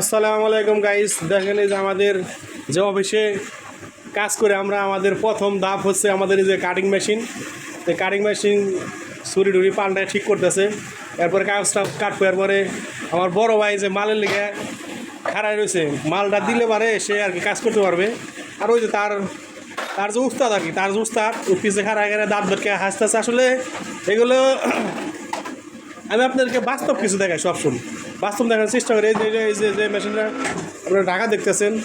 আসসালামু আলাইকুম গাইস দেখেন এই যে আমাদের যে অফিসে কাজ করে আমরা, আমাদের প্রথম ধাপ হচ্ছে আমাদের এই যে কাটিং মেশিন এই কাটিং মেশিন ছুরি টুরি পাল্টায় ঠিক করতেছে। এরপরে কাগজটা কাটবো, এরপরে আমার বড় ভাই যে মালের লিগে খাড়াই রয়েছে, মালটা দিলে পারে সে আর কি কাজ করতে পারবে। আর ওই যে তার তার যে উস্তাদ আর কি, তার যে উস্তাদ পিছিয়ে খাড়ায় খাড়ায় দাঁত ধরকে হাসতেছে। আসলে এগুলো আমি আপনাদেরকে বাস্তব কিছু দেখাই সবসময় বাস্তব দেখার চেষ্টা করি। এই যে এই যে যে মেশিনটা, আপনারা ঢাকা দেখতেছেন।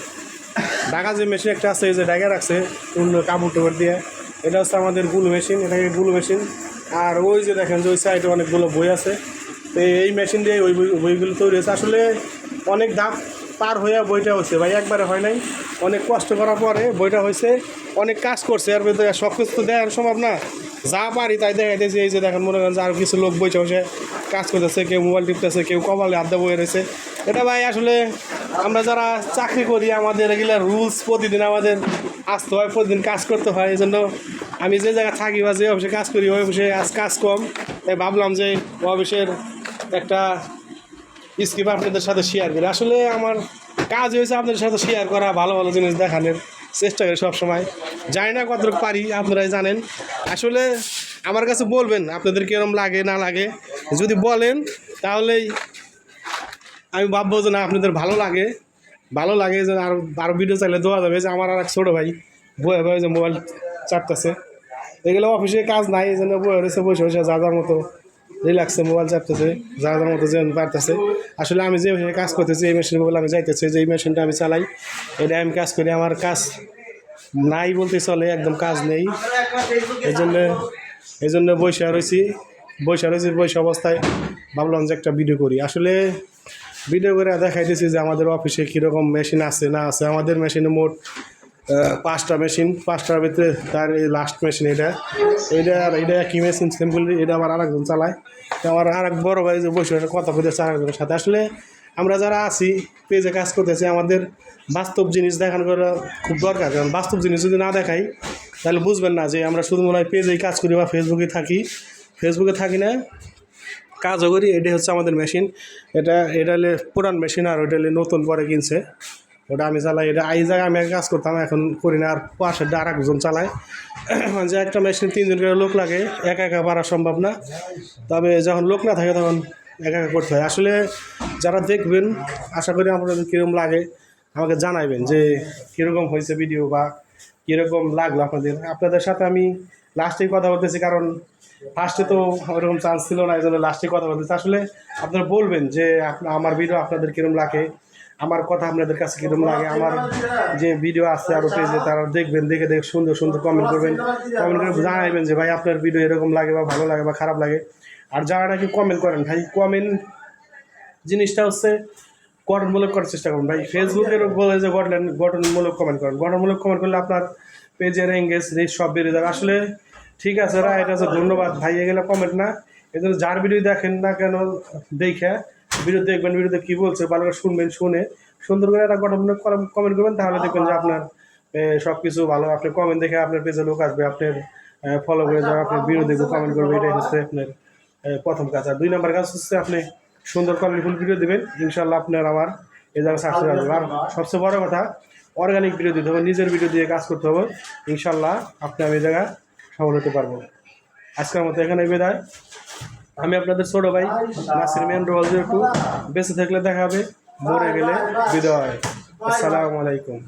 ঢাকা যে মেশিন একটা আছে, এই যে ঢাকা রাখছে অন্য কাপড় টাপড় দিয়ে। এটা হচ্ছে আমাদের গুল মেশিন, এটাকে গুল মেশিন। আর ওই যে দেখেন যে ওই সাইডে অনেকগুলো বই আছে। তো এই মেশিন দিয়ে ওই বই- বইগুলো তৈরি হয়েছে। আসলে অনেক ধাপ পার হয়ে বইটা হয়েছে। ভাই, একবারে হয় নাই। অনেক কষ্ট করার পরে বইটা হয়েছে। অনেক কাজ করছে। আর সব কিছু তো দেখানো সম্ভব না। যা পারি তাই দেখাইতেছি। এই যে দেখেন, মনে করেন যে আরও কিছু লোক বইছে বসে কাজ করতেছে, কেউ মোবাইল টিপতেছে, কেউ কপালে আড্ডা বয়ে রয়েছে। এটা ভাই আসলে আমরা যারা চাকরি করি, আমাদের এগুলো রুলস প্রতিদিন আমাদের আসতে হয়, প্রতিদিন কাজ করতে হয়। এই জন্য আমি যে জায়গায় থাকি বা যে অফিসে কাজ করি, ওই অফিসে আজ কাজ কম। তাই ভাবলাম যে অফিসের একটা স্কিপ আপনাদের সাথে শেয়ার করি। আসলে আমার কাজ হয়েছে আপনাদের সাথে শেয়ার করা, ভালো ভালো জিনিস দেখানোর চেষ্টা করি সবসময়। জানি না কতটুকু পারি, আপনারাই জানেন। আসলে আমার কাছে বলবেন, আপনাদের কীরকম লাগে, না লাগে। যদি বলেন, তাহলেই আমি ভাববো যে না, আপনাদের ভালো লাগে। ভালো লাগে যে আরও আরও ভিডিও চাইলে দেওয়া যাবে। যে আমার আর এক ছোটো ভাই বয়ে বয়ে যে মোবাইল চাপতেছে এগুলো অফিসে কাজ নাই, এই জন্য বয়ে রয়েছে বসে বসে যা যার মতো রিল্যাক্সে মোবাইল চাপতেছে, যা যার মতো যেমন পারতেছে। আসলে আমি যে কাজ করতেছি, এই মেশিন বলে আমি যাইতেছি, যে এই মেশিনটা আমি চালাই, এটা আমি কাজ করি। আমার কাজ নাই বলতে চলে, একদম কাজ নেই। এই জন্য এই জন্য বৈশা রয়েছি। বৈশা রয়েছি বৈশা অবস্থায় ভাবলাম যে একটা ভিডিও করি। আসলে ভিডিও করে দেখাইতেছি যে আমাদের অফিসে কীরকম মেশিন আছে, না আছে। আমাদের মেশিনে মোট পাঁচটা মেশিন পাঁচটার ভিতরে তার এই লাস্ট মেশিন এটা। এটা আর এটা কি মেশিন সিম্পল এটা আমার আরেকজন চালায়। আমার আরেক বড় ভাই যে বসে কথা বলতেছে আরেকজনের সাথে। আসলে আমরা যারা আছি, পেজে কাজ করতেছি, আমাদের বাস্তব জিনিস দেখানো করা খুব দরকার। কারণ বাস্তব জিনিস যদি না দেখাই, তাহলে বুঝবেন না যে আমরা শুধু মনে হয় পেজেই কাজ করি বা ফেসবুকে থাকি। ফেসবুকে থাকি না, কাজও করি, এটাই হচ্ছে আমাদের মেশিন। এটা এটা হলে পুরান মেশিন আর ওইটা হলে নতুন পরে কিনছে। ওটা আমি চালাই, এটা এই জায়গায় আমি কাজ করতাম, এখন করি না, আর পাশের আর একজন চালায়। যে একটা মেশিন তিনজন করে লোক লাগে, একা একা পারা সম্ভব না। তবে যখন লোক না থাকে তখন একা একা করতে হয়। আসলে যারা দেখবেন, আশা করি আপনাদের কীরকম লাগে, আমাকে জানাবেন যে কীরকম হয়েছে ভিডিও বা কীরকম লাগল আপনাদের। আপনাদের সাথে আমি লাস্টেই কথা বলতেছি কারণ ফার্স্টে তো ওরকম চান্স ছিল না এই জন্য লাস্টে কথা বলতেছি। আসলে আপনারা বলবেন যে আমার ভিডিও আপনাদের কীরকম লাগে আমার কথা আপনাদের কাছে কীরকম লাগে? আমার যে ভিডিও আছে আরও পেজে তারা দেখবেন, দেখে দেখে সুন্দর সুন্দর কমেন্ট করবেন। কমেন্ট করে জানাইবেন যে, ভাই, আপনার ভিডিও এরকম লাগে বা ভালো লাগে বা খারাপ লাগে? আর যারা নাকি কমেন্ট করেন, ভাই কমেন্ট জিনিসটা হচ্ছে গঠনমূলক করার চেষ্টা করুন। ভাই ফেসবুকের বলে যে, গঠন, গঠনমূলক কমেন্ট করেন। গঠনমূলক কমেন্ট করলে আপনার পেজের এঙ্গেজ রিচ সব বেড়ে যাবে। আসলে ঠিক আছে রাইট আছে ধন্যবাদ। ভাই, এগুলো কমেন্ট না। এই যার ভিডিও দেখেন না কেন, দেখে ভিডিও দেখবেন ভিডিওতে কী বলছে ভালো করে শুনবেন, শুনে সুন্দর করে একটা গঠনমূলক কমেন্ট করবেন, তাহলে দেখবেন যে আপনার সব কিছু ভালো। আপনি কমেন্ট দেখে আপনার পেজে লোক আসবে, আপনার ফলো করে যাবে, আপনার ভিডিও দেখবে কমেন্ট করবে, এটাই হচ্ছে আপনার প্রথম কাজ। আর দুই নম্বর কাজ হচ্ছে আপনি সুন্দর কোয়ালিটিফুল ভিডিও দেবেন ইনশাল্লাহ আপনার আবার এই জায়গায় সাকসেস আসবে আর সবচেয়ে বড় কথা অর্গানিক ভিডিও দিতে হবে, নিজের ভিডিও দিয়ে কাজ করতে হবে ইনশাল্লাহ আপনি আমি এই জায়গায় সফল হতে পারব। আজকের মতো এখানে বিদায়। আমি আপনাদের ছোট ভাই, নাসির মেন রোল জিরো টু বেঁচে থাকলে দেখা হবে, মরে গেলে বিদায়। আসসালামু আলাইকুম।